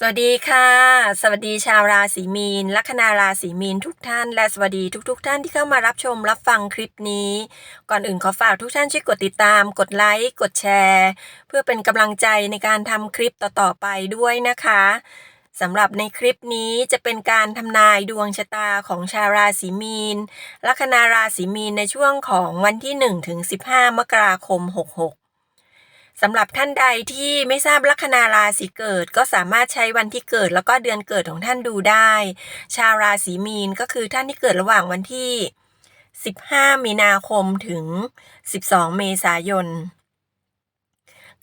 สวัสดีค่ะ สวัสดีชาวราศีมีน ลัคนาราศีมีนทุกท่าน และสวัสดีทุกๆทท่านที่เข้ามารับชมรับฟังคลิปนี้ ก่อนอื่นขอฝากทุกท่านช่วยกดติดตาม กดไลค์ กดแชร์ เพื่อเป็นกำลังใจในการทำคลิปต่อๆไปด้วยนะคะสำหรับในคลิปนี้จะเป็นการทำนายดวงชะตาของชาวราศีมีน ลัคนาราศีมีนในช่วงของวันที่1ถึง15 มกราคม 66 สำหรับท่านใดที่ไม่ทราบลัคนาราศีเกิด ก็สามารถใช้วันที่เกิดแล้วก็เดือนเกิดของท่านดูได้ ชาวราศีมีนก็คือท่านที่เกิดระหว่างวันที่ 15 มีนาคมถึง 12 เมษายน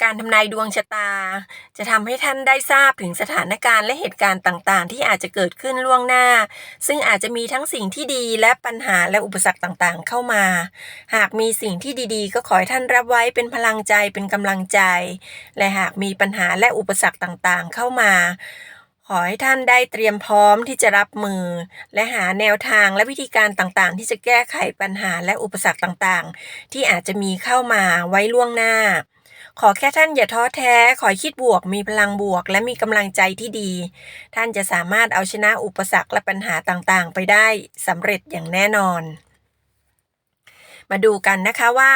การทำนายดวงชะตา จะทำให้ท่านได้ทราบถึงสถานการณ์และเหตุการณ์ต่างๆ ที่อาจจะเกิดขึ้นล่วงหน้า ซึ่งอาจจะมีทั้งสิ่งที่ดีและปัญหาและอุปสรรคต่างๆ เข้ามา หากมีสิ่งที่ดีๆ ก็ขอให้ท่านรับไว้เป็นพลังใจเป็นกำลังใจ และหากมีปัญหาและอุปสรรคต่างๆ เข้ามาขอให้ท่านได้เตรียมพร้อมที่จะรับมือ และหาแนวทางและวิธีการต่างๆ ที่จะแก้ไขปัญหาและอุปสรรคต่างๆ ที่อาจจะมีเข้ามาไว้ล่วงหน้า ขอแค่ท่านอย่าท้อแท้ ขอคิดบวก มีพลังบวก และมีกำลังใจที่ดี ท่านจะสามารถเอาชนะอุปสรรคและปัญหาต่างๆ ไปได้สำเร็จอย่างแน่นอน มาดูกันนะคะว่า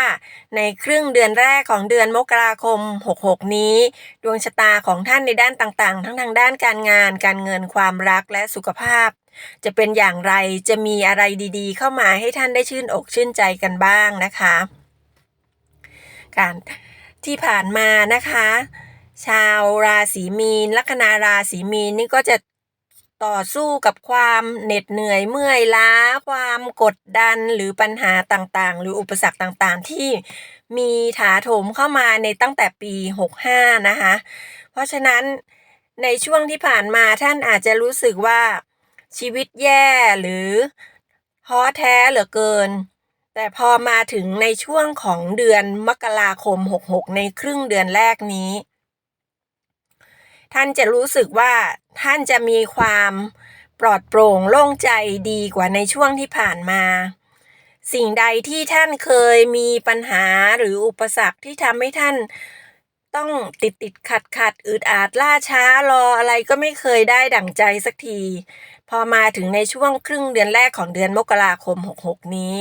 ในครึ่งเดือนแรกของเดือนมกราคม 66 นี้ ดวงชะตาของท่านในด้านต่างๆ ทั้งทางด้านการงาน การเงินความรักและสุขภาพ จะเป็นอย่างไรจะมีอะไรดีๆ เข้ามาให้ท่านได้ชื่นอกชื่นใจกันบ้างนะคะ การ ที่ผ่านมานะคะ ชาวราศีมีน ลัคนาราศีมีนนี่ก็จะต่อสู้กับความเหน็ดเหนื่อยเมื่อยล้า ความกดดันหรือปัญหาต่างๆ หรืออุปสรรคต่างๆ ที่มีถาโถมเข้ามาในตั้งแต่ปี 65 นะคะ เพราะฉะนั้นในช่วงที่ผ่านมาท่านอาจจะรู้สึกว่าชีวิตแย่หรือท้อแท้เหลือเกิน แต่พอมาถึงในช่วงของเดือนมกราคม 66 ในครึ่งเดือนแรกนี้ ท่านจะรู้สึกว่าท่านจะมีความปลอดโปร่งโล่งใจดีกว่าในช่วงที่ผ่านมา สิ่งใดที่ท่านเคยมีปัญหาหรืออุปสรรคที่ทำให้ท่านต้องติดติดขัดขัดอึดอัดล่าช้ารออะไรก็ไม่เคยได้ดั่งใจสักที พอมาถึงในช่วงครึ่งเดือนแรกของเดือนมกราคม 66 นี้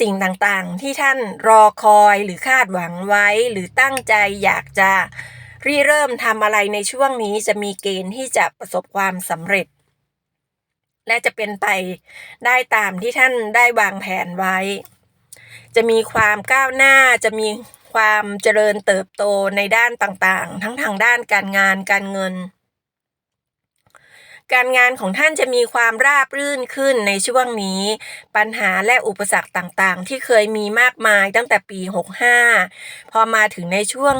สิ่งต่างๆ ที่ท่านรอคอยหรือคาดหวังไว้ หรือตั้งใจอยากจะรีเริ่มทำอะไรในช่วงนี้จะมีเกณฑ์ที่จะประสบความสำเร็จ และจะเป็นไปได้ตามที่ท่านได้วางแผนไว้ จะมีความก้าวหน้าจะมีความเจริญเติบโตในด้านต่างๆ ทั้งทางด้านการงานการเงิน การงานของท่านจะมีความราบรื่นขึ้นในช่วงนี้ ปัญหาและอุปสรรคต่างๆ ที่เคยมีมากมายตั้งแต่ปี 65 พอมาถึงในช่วง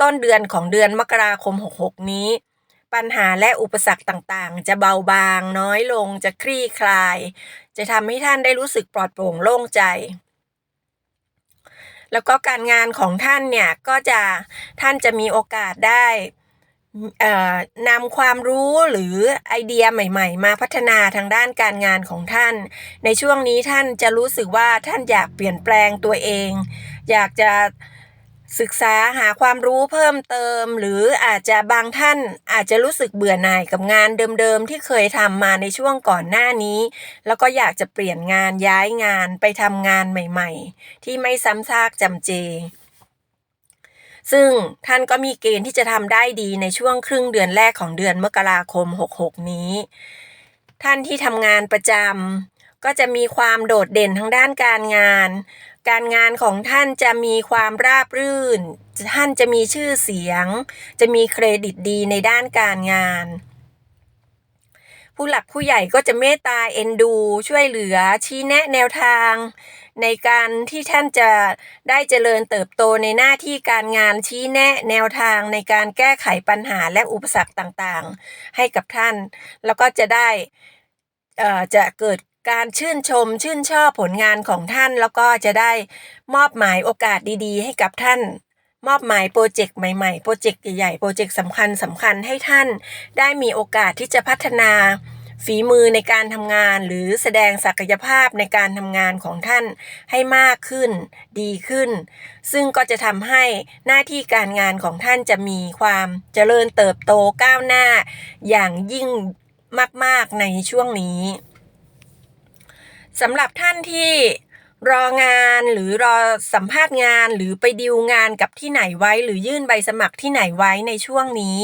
ต้นเดือนของเดือนมกราคม 66 นี้ ปัญหาและอุปสรรคต่างๆ จะเบาบางน้อยลงจะคลี่คลาย จะทำให้ท่านได้รู้สึกปลอดโปร่งโล่งใจแล้วก็การงานของท่านเนี่ยก็จะท่านจะมีโอกาสได้ นำความรู้หรือไอเดียใหม่ ๆ มาพัฒนาทางด้านการงานของท่าน ในช่วงนี้ท่านจะรู้สึกว่าท่านอยากเปลี่ยนแปลงตัวเอง อยากจะศึกษาหาความรู้เพิ่มเติม หรืออาจจะบางท่านอาจจะรู้สึกเบื่อหน่ายกับงานเดิมๆที่เคยทำมาในช่วงก่อนหน้านี้ แล้วก็อยากจะเปลี่ยนงานย้ายงานไปทำงานใหม่ ๆ ที่ไม่ซ้ำซากจำเจ ซึ่งท่านก็มีเกณฑ์ที่จะทำได้ดีในช่วงครึ่งเดือนแรกของเดือนมกราคม 66 นี้ ท่านที่ทำงานประจำก็จะมีความโดดเด่นทางด้านการงาน การงานของท่านจะมีความราบรื่น ท่านจะมีชื่อเสียง จะมีเครดิตดีในด้านการงาน ผู้หลักผู้ใหญ่ก็จะเมตตาเอ็นดู ช่วยเหลือชี้แนะแนวทาง ในการที่ท่านจะได้เจริญเติบโตในหน้าที่การงานชี้แนะแนวทางในการแก้ไขปัญหาและอุปสรรคต่างๆ ให้กับท่าน แล้วก็จะได้จะเกิดการชื่นชมชื่นชอบผลงานของท่าน แล้วก็จะได้มอบหมายโอกาสดีๆ ให้กับท่านมอบหมายโปรเจกต์ใหม่ๆ โปรเจกต์ใหญ่ๆ โปรเจกต์สำคัญสำคัญให้ท่าน ได้มีโอกาสที่จะพัฒนา ฝีมือในการทำงานหรือแสดงศักยภาพในการทำงานของท่านให้มากขึ้น ดีขึ้น ซึ่งก็จะทำให้หน้าที่การงานของท่านจะมีความเจริญเติบโตก้าวหน้า อย่างยิ่งมาก ๆ ในช่วงนี้สำหรับท่านที่รองานหรือรอสัมภาษณ์งานหรือไปดิวงานกับที่ไหนไว้ หรือยื่นใบสมัครที่ไหนไว้ในช่วงนี้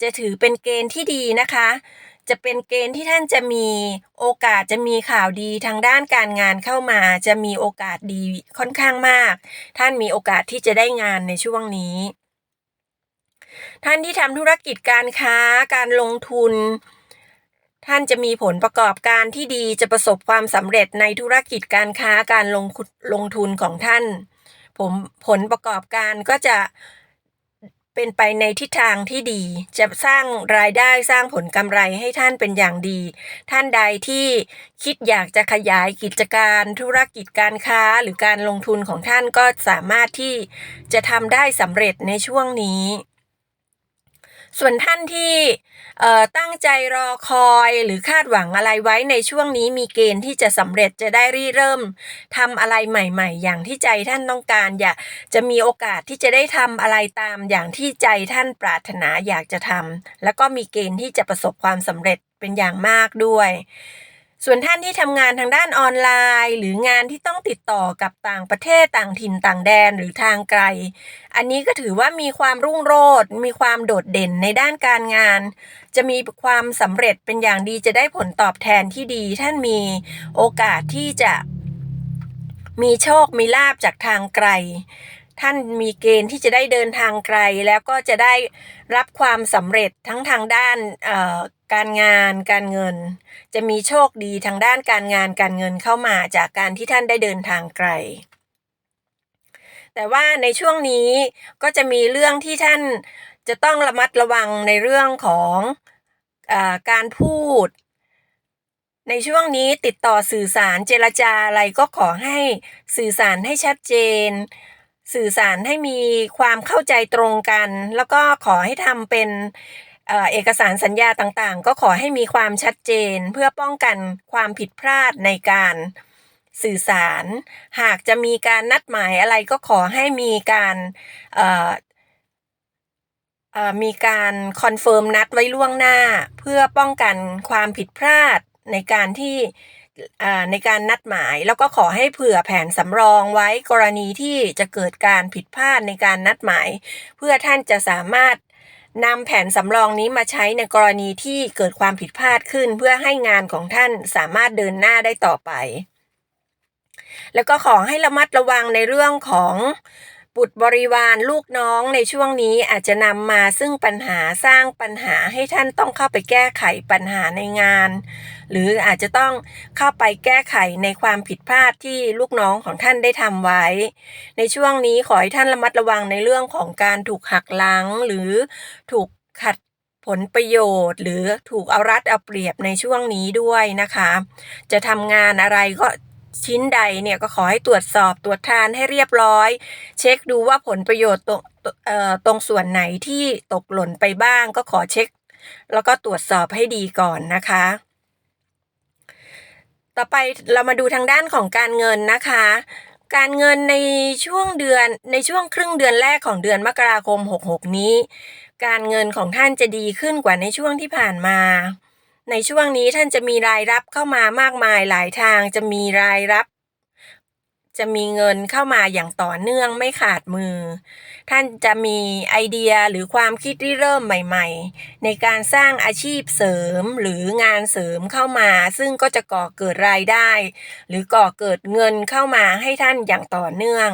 จะถือเป็นเกณฑ์ที่ดีนะคะ จะเป็นเกณฑ์ที่ท่านจะมีโอกาสจะมีข่าวดีทางด้านการงานเข้ามา จะมีโอกาสดีค่อนข้างมาก ท่านมีโอกาสที่จะได้งานในช่วงนี้ ท่านที่ทำธุรกิจการค้าการลงทุน ท่านจะมีผลประกอบการที่ดีจะประสบความสำเร็จในธุรกิจการค้าการลงลงทุนของท่าน ผมผลประกอบการก็จะ เป็นไปในทิศทางที่ดี จะสร้างรายได้สร้างผลกำไรให้ท่านเป็นอย่างดี ท่านใดที่คิดอยากจะขยายกิจการธุรกิจการค้าหรือการลงทุนของท่านก็สามารถที่จะทำได้สำเร็จในช่วงนี้ ส่วนท่านที่ตั้งใจรอคอยหรือคาดหวังอะไรไว้ในช่วงนี้มีเกณฑ์ที่จะสำเร็จจะได้รีเริ่มทำอะไรใหม่ๆ อย่างที่ใจท่านต้องการ อยากจะมีโอกาสที่จะได้ทำอะไรตามอย่างที่ใจท่านปรารถนาอยากจะทำแล้วก็มีเกณฑ์ที่จะประสบความสำเร็จเป็นอย่างมากด้วย ส่วนท่านที่ทำงานทางด้านออนไลน์ หรืองานที่ต้องติดต่อกับต่างประเทศต่างถิ่นต่างแดนหรือทางไกล อันนี้ก็ถือว่ามีความรุ่งโรจน์มีความโดดเด่นในด้านการงาน จะมีความสำเร็จเป็นอย่างดีจะได้ผลตอบแทนที่ดี ท่านมีโอกาสที่จะมีโชคมีลาบจากทางไกล ท่านมีเกณฑ์ที่จะได้เดินทางไกล แล้วก็จะได้รับความสำเร็จทั้งทางด้าน การงานการเงิน จะมีโชคดีทางด้านการงานการเงินเข้ามาจากการที่ท่านได้เดินทางไกล แต่ว่าในช่วงนี้ก็จะมีเรื่องที่ท่านจะต้องระมัดระวังในเรื่องของอการพูด ในช่วงนี้ติดต่อสื่อสารเจรจาอะไรก็ขอให้สื่อสารให้ชัดเจน สื่อสารให้มีความเข้าใจตรงกัน แล้วก็ขอให้ทำเป็น เอกสารสัญญาต่างๆ ก็ขอให้มีความชัดเจนเพื่อป้องกันความผิดพลาดในการสื่อสาร หากจะมีการนัดหมายอะไรก็ขอให้มีการมีการคอนเฟิร์มนัดไว้ล่วงหน้า เพื่อป้องกันความผิดพลาดในการที่ในการนัดหมาย แล้วก็ขอให้เผื่อแผนสำรองไว้กรณีที่จะเกิดการผิดพลาดในการนัดหมาย เพื่อท่านจะสามารถ นำแผนสำรองนี้มาใช้ในกรณีที่เกิดความผิดพลาดขึ้น เพื่อให้งานของท่านสามารถเดินหน้าได้ต่อไป แล้วก็ขอให้ระมัดระวังในเรื่องของ บุตรบริวารลูกน้องในช่วงนี้อาจจะนำมาซึ่งปัญหาสร้างปัญหาให้ท่านต้องเข้าไปแก้ไขปัญหาในงาน หรืออาจจะต้องเข้าไปแก้ไขในความผิดพลาดที่ลูกน้องของท่านได้ทำไว้ ในช่วงนี้ขอให้ท่านระมัดระวังในเรื่องของการถูกหักหลังหรือถูกขัดผลประโยชน์ หรือถูกเอารัดเอาเปรียบในช่วงนี้ด้วยนะคะ จะทำงานอะไรก็ ชิ้นใดเนี่ยก็ขอให้ตรวจสอบตรวจทานให้เรียบร้อย เช็คดูว่าผลประโยชน์ตรงตรงส่วนไหนที่ตกหล่นไปบ้าง ก็ขอเช็ค แล้วก็ตรวจสอบให้ดีก่อนนะคะ ต่อไปเรามาดูทางด้านของการเงินนะคะ การเงินในช่วงเดือนในช่วงครึ่งเดือนแรกของเดือนมกราคม 66 นี้ การเงินของท่านจะดีขึ้นกว่าในช่วงที่ผ่านมา ในช่วงนี้ท่านจะมีรายรับเข้ามามากมายหลายทางจะมีรายรับ จะมีเงินเข้ามาอย่างต่อเนื่องไม่ขาดมือ ท่านจะมีไอเดียหรือความคิดที่เริ่มใหม่ ๆ ในการสร้างอาชีพเสริมหรืองานเสริมเข้ามา ซึ่งก็จะก่อเกิดรายได้ หรือก่อเกิดเงินเข้ามาให้ท่านอย่างต่อเนื่อง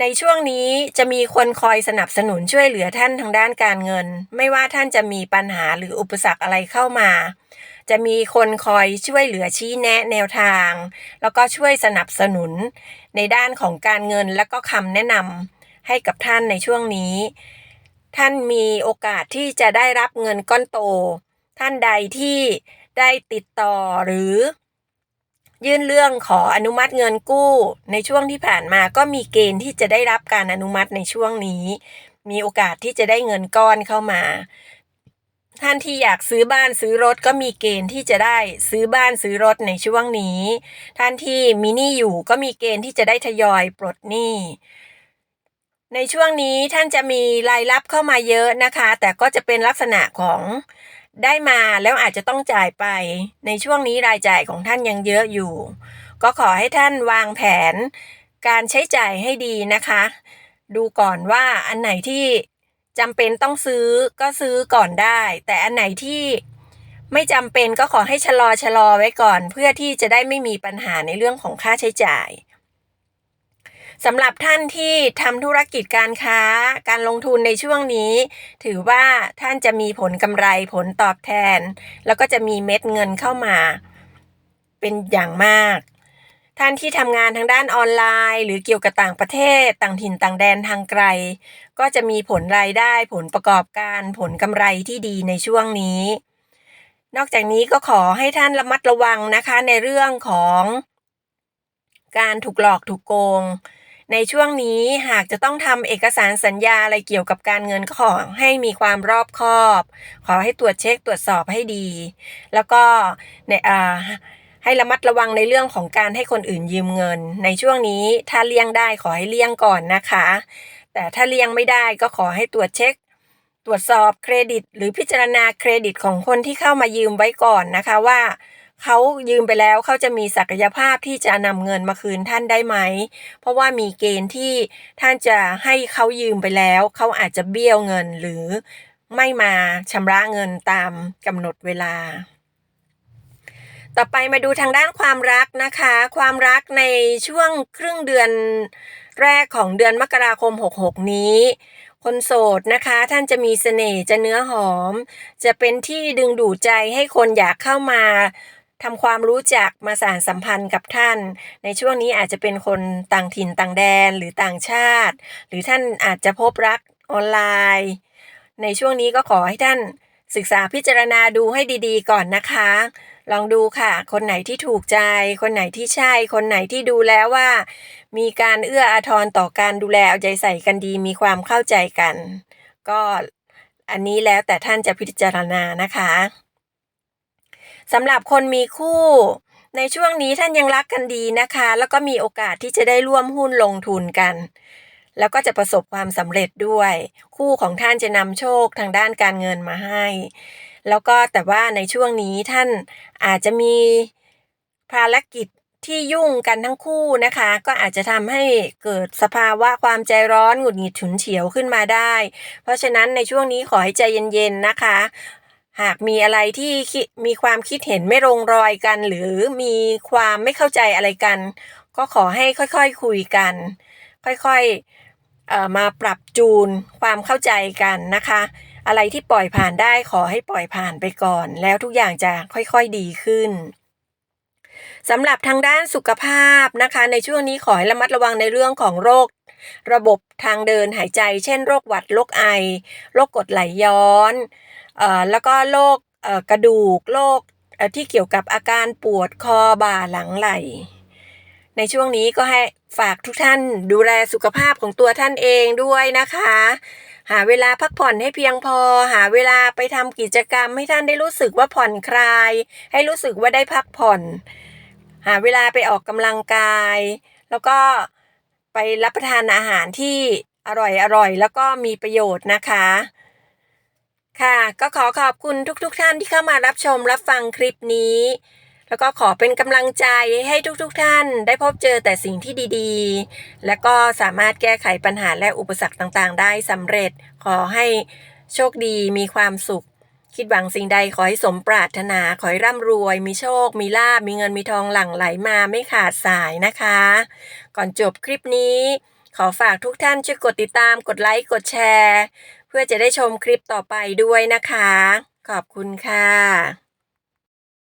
ในช่วงนี้จะมีคนคอยสนับสนุนช่วยเหลือท่านทางด้านการเงิน ไม่ว่าท่านจะมีปัญหาหรืออุปสรรคอะไรเข้ามา จะมีคนคอยช่วยเหลือชี้แนะแนวทาง แล้วก็ช่วยสนับสนุน ในด้านของการเงินและก็คำแนะนำให้กับท่านในช่วงนี้ ท่านมีโอกาสที่จะได้รับเงินก้อนโต ท่านใดที่ได้ติดต่อหรือ ยื่นเรื่องขออนุมัติเงินกู้ ในช่วงที่ผ่านมาก็มีเกณฑ์ที่จะได้รับการอนุมัติในช่วงนี้ มีโอกาสที่จะได้เงินก้อนเข้ามา ท่านที่อยากซื้อบ้านซื้อรถก็มีเกณฑ์ที่จะได้ซื้อบ้านซื้อรถในช่วงนี้ ท่านที่มีหนี้อยู่ก็มีเกณฑ์ที่จะได้ทยอยปลดหนี้ในช่วงนี้ท่านจะมีรายรับเข้ามาเยอะนะคะ แต่ก็จะเป็นลักษณะของได้มาแล้วอาจจะต้องจ่ายไป ในช่วงนี้รายจ่ายของท่านยังเยอะอยู่ ก็ขอให้ท่านวางแผน การใช้จ่ายให้ดีนะคะ ดูก่อนว่าอันไหนที่จำเป็นต้องซื้อก็ซื้อก่อนได้ แต่อันไหนที่ไม่จำเป็นก็ขอให้ชะลอชะลอไว้ก่อน เพื่อที่จะได้ไม่มีปัญหาในเรื่องของค่าใช้จ่าย สำหรับท่านที่ทำธุรกิจการค้า การลงทุนในช่วงนี้ ถือว่าท่านจะมีผลกำไรผลตอบแทน แล้วก็จะมีเม็ดเงินเข้ามา เป็นอย่างมาก ท่านที่ทำงานทางด้านออนไลน์ หรือเกี่ยวกับต่างประเทศ ต่างถิ่นต่างแดนทางไกล ก็จะมีผลรายได้ผลประกอบการผลกำไรที่ดีในช่วงนี้ นอกจากนี้ก็ขอให้ท่านระมัดระวังนะคะในเรื่องของการถูกหลอกถูกโกง ในช่วงนี้หากจะต้องทำเอกสารสัญญาอะไรเกี่ยวกับการเงินก็ขอให้มีความรอบคอบ ขอให้ตรวจเช็คตรวจสอบให้ดี แล้วก็ในอ่าให้ระมัดระวังในเรื่องของการให้คนอื่นยืมเงิน ในช่วงนี้ถ้าเลี่ยงได้ขอให้เลี่ยงก่อนนะคะ แต่ถ้าเลี่ยงไม่ได้ก็ขอให้ตรวจเช็ค ตรวจสอบเครดิต หรือพิจารณาเครดิตของคนที่เข้ามายืมไว้ก่อนนะคะว่า เขายืมไปแล้วเขาจะมีศักยภาพที่จะนำเงินมาคืนท่านได้ไหม เพราะว่ามีเกณฑ์ที่ท่านจะให้เขายืมไปแล้วเขาอาจจะเบี้ยวเงินหรือไม่มาชำระเงินตามกำหนดเวลา ต่อไปมาดูทางด้านความรักนะคะ ความรักในช่วงครึ่งเดือนแรกของเดือนมกราคม 66 นี้คนโสดนะคะ ท่านจะมีเสน่ห์จะเนื้อหอม จะเป็นที่ดึงดูดใจให้คนอยากเข้ามา ทำความรู้จักมาสานสัมพันธ์กับท่าน ในช่วงนี้อาจจะเป็นคนต่างถิ่นต่างแดนหรือต่างชาติ หรือท่านอาจจะพบรักออนไลน์ ในช่วงนี้ก็ขอให้ท่านศึกษาพิจารณาดูให้ดีๆ ก่อนนะคะ ลองดูค่ะ คนไหนที่ถูกใจ คนไหนที่ใช่ คนไหนที่ดูแล้วว่า มีการเอื้ออาทรต่อการดูแลเอาใจใส่กันดี มีความเข้าใจกัน ก็อันนี้แล้วแต่ท่านจะพิจารณานะคะ สำหรับคนมีคู่ ในช่วงนี้ท่านยังรักกันดีนะคะ แล้วก็มีโอกาสที่จะได้ร่วมหุ้นลงทุนกัน แล้วก็จะประสบความสำเร็จด้วย คู่ของท่านจะนำโชคทางด้านการเงินมาให้ แล้วก็แต่ว่าในช่วงนี้ท่านอาจจะมีภารกิจที่ยุ่งกันทั้งคู่นะคะ ก็อาจจะทำให้เกิดสภาวะความใจร้อนหงุดหงิดฉุนเฉียวขึ้นมาได้ เพราะฉะนั้นในช่วงนี้ขอให้ใจเย็นๆนะคะ หากมีอะไรที่มีความคิดเห็นไม่ลงรอยกัน หรือมีความไม่เข้าใจอะไรกัน ก็ขอให้ค่อยๆคคุยกัน ค่อยๆมาปรับจูนความเข้าใจกันนะคะ อะไรที่ปล่อยผ่านได้ขอให้ปล่อยผ่านไปก่อน แล้วทุกอย่างจะค่อยๆดีขึ้นสำหรับทางด้านสุขภาพนะคะ ในช่วงนี้ขอให้ระมัดระวังในเรื่องของโรค ระบบทางเดินหายใจ เช่นโรคหวัดโรคไอโรคกรดไหลย้อน แล้วก็โรคกระดูกโรคที่เกี่ยวกับอาการปวดคอบ่าหลังไหล่ในช่วงนี้ก็ให้ฝากทุกท่านดูแลสุขภาพของตัวท่านเองด้วยนะคะ หาเวลาพักผ่อนให้เพียงพอ หาเวลาไปทำกิจกรรมให้ท่านได้รู้สึกว่าผ่อนคลาย ให้รู้สึกว่าได้พักผ่อน หาเวลาไปออกกำลังกาย แล้วก็ไปรับประทานอาหารที่อร่อยอร่อยแล้วก็มีประโยชน์นะคะ ค่ะ ก็ขอขอบคุณทุกๆทท่านที่เข้ามารับชมรับฟังคลิปนี้ แล้วก็ขอเป็นกำลังใจให้ทุกๆทท่าน ได้พบเจอแต่สิ่งที่ดีๆ และก็สามารถแก้ไขปัญหาและอุปสรรคต่างๆ ได้สำเร็จ ขอให้โชคดีมีความสุข คิดหวังสิ่งใดขอให้สมปรารถนา ขอให้ร่ำรวย มีโชค มีลาบมีเงินมีทองหลั่งไหลมาไม่ขาดสายนะคะ ก่อนจบคลิปนี้ ขอฝากทุกท่านช่วยกดติดตามกดไลค์กดแชร์ เพื่อจะได้ชมคลิปต่อไปด้วยนะคะ ขอบคุณค่ะ